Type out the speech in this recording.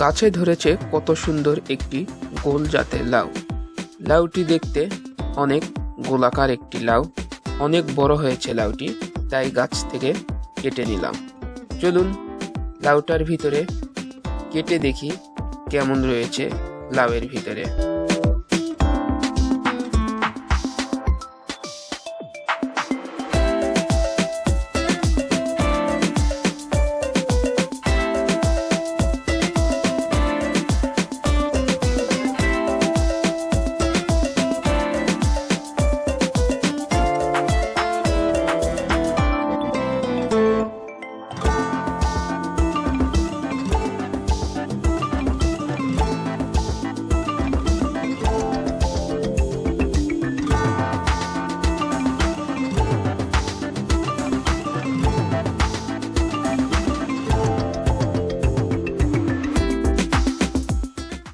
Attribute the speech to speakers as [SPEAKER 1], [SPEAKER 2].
[SPEAKER 1] গাছে ধরেছে কত সুন্দর একটি গোল জাতের লাউ। লাউটি দেখতে অনেক গোলাকার একটি লাউ। অনেক বড় হয়েছে লাউটি, তাই গাছ থেকে কেটে নিলাম। চলুন লাউটার ভিতরে কেটে দেখি কেমন রয়েছে লাউয়ের ভিতরে।